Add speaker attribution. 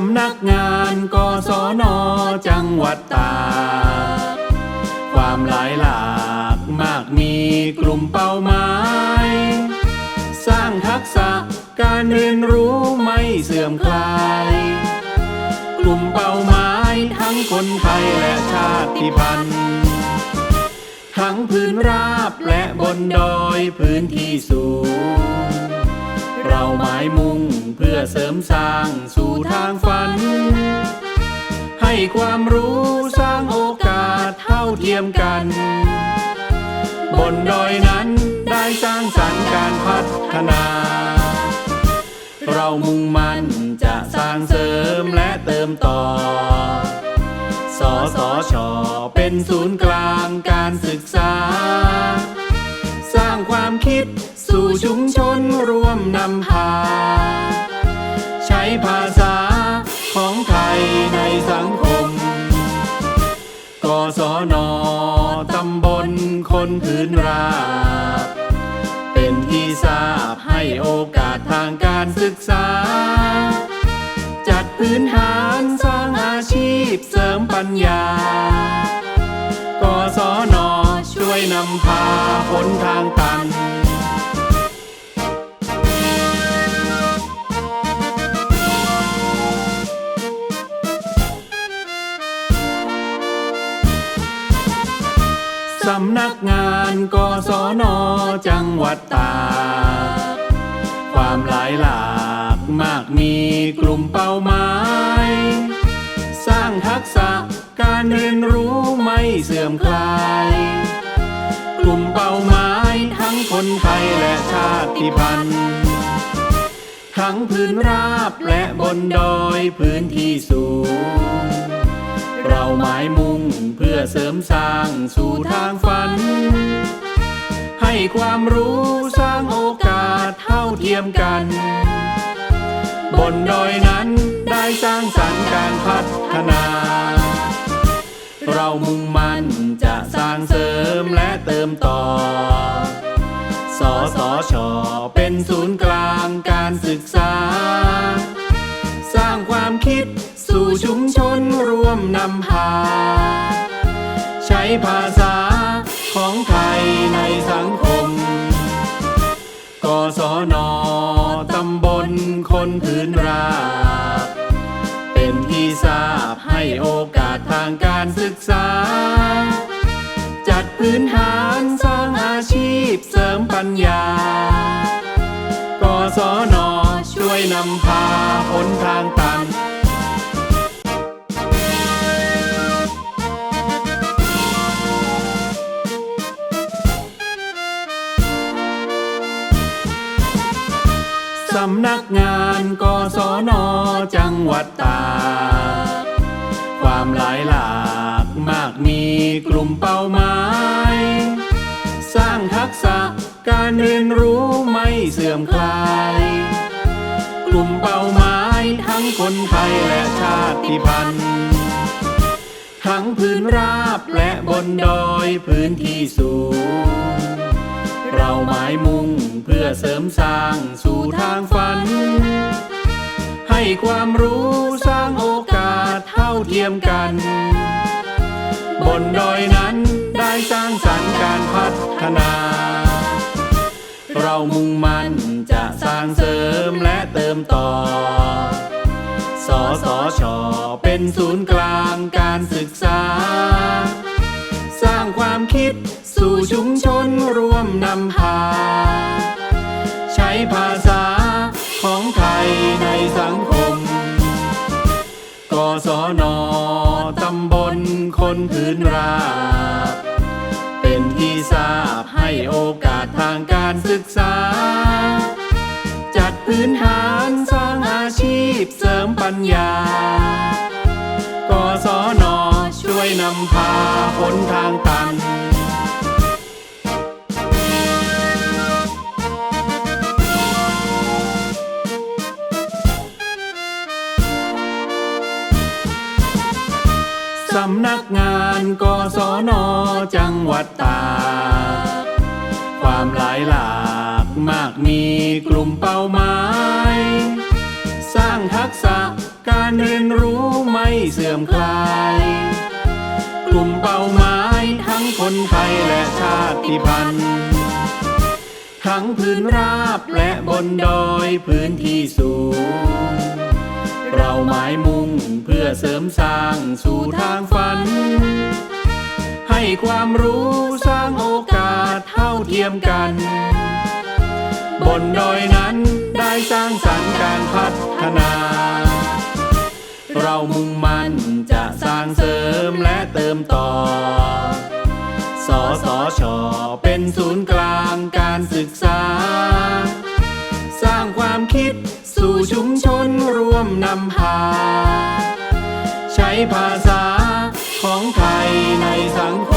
Speaker 1: ำนักงานกศนจังหวัดตากความหลายหลากมากมีกลุ่มเป้าหมาย สร้างทักษะการเรียนรู้ไม่เสื่อมคลาย กลุ่มเป้าหมายทั้งคนไทยและชาติพันธุ์ทั้งพื้นราบและบนดอยพื้นที่สูง เราหมายมุ่ง พื่อเสริมสร้างสู่ทางฝัน ให้ความรู้สร้างโอกาสเท่าเทียมกัน บนดอยนั้นได้สร้างสรรค์การพัฒนา เรามุ่งมั่นจะสร้างเสริมและเติมต่อ สสช เป็นศูนย์กลางการศึกษา สร้างความคิดสู่ชุมชนร่วมนำพา ภาษาของไทยในสังคม กศนตำบลคนพื้นราบเป็นที่ทราบให้โอกาสทางการศึกษา จัดพื้นฐานสร้างอาชีพเสริมปัญญา กศนช่วยนำพาหนทางตันำนักงานกศนจังหวัดตากความหลายหลากมากมีกลุ่มเป้าหมาย สร้างทักษะการเรียนรู้ไม่เสื่อมคลาย กลุ่มเป้าหมายทั้งคนไทยและชาติพันธุ์ทั้งพื้นราบและบนดอยพื้นที่สูง เราหมายมุ่งเพื่อเสริมสร้างสู่ทางฝัน ให้ความรู้สร้างโอกาสเท่าเทียมกัน บนดอยนั้นได้สร้างสรรค์การพัฒนา เรามุ่งมั่นจะสร้างเสริมและเติมต่อ สสช เป็นศูนย์กลางการศึกษา นร่วมนำพา ใช้ภาษาของไทยในสังคม กศนตำบลคนพื้นราบเป็นที่ทราบให้โอกาสทางการศึกษา จัดพื้นฐานสร้างอาชีพเสริมปัญญา กศนช่วยนำพาหนทางตัน สำนักงานกศนจังหวัดตากความหลายหลากมากมีกลุ่มเป้าหมาย สร้างทักษะการเรียนรู้ไม่เสื่อมคลาย กลุ่มเป้าหมายทั้งคนไทยและชาติพันธุ์ทั้งพื้นราบและบนดอยพื้นที่สูงาหมายมุ่งเพื่อเสริมสร้างสู่ทางฝัน ให้ความรู้สร้างโอกาสเท่าเทียมกัน บนดอยนั้นได้สร้างสรรค์การพัฒนา เรามุ่งมั่นจะสร้างเสริมและเติมต่อ สสช เป็นศูนย์กลางการศึกษา สร้างความคิด สู่ชุมชนร่วมนำพา ใช้ภาษาของไทยในสังคม กศนตำบลคนพื้นราบเป็นที่ทราบให้โอกาสทางการศึกษา จัดพื้นฐานสร้างอาชีพเสริมปัญญา กศนช่วยนำพาหนทางตำนักงานกศนจังหวัดตากความหลายหลากมากมีกลุ่มเป้าหมาย สร้างทักษะการการเรียนรู้ไม่เสื่อมคลาย กลุ่มเป้าหมายทั้งคนไทยและชาติพันธุ์ทั้งพื้นราบและบนดอยพื้นที่สูง เราหมายมุ่งเพื่อเสริมสร้างสู่ทางฝัน ให้ความรู้สร้างโอกาสเท่าเทียมกัน บนดอยนั้นได้สร้างสรรค์การพัฒนา เรามุ่งมั่นจะสร้างเสริมและเติมต่อ สสช เป็นศูนย์กลางการศึกษา สร้างความคิดสู่ชุมชน มนำพา ใช้ภาษาของไทยในสังคม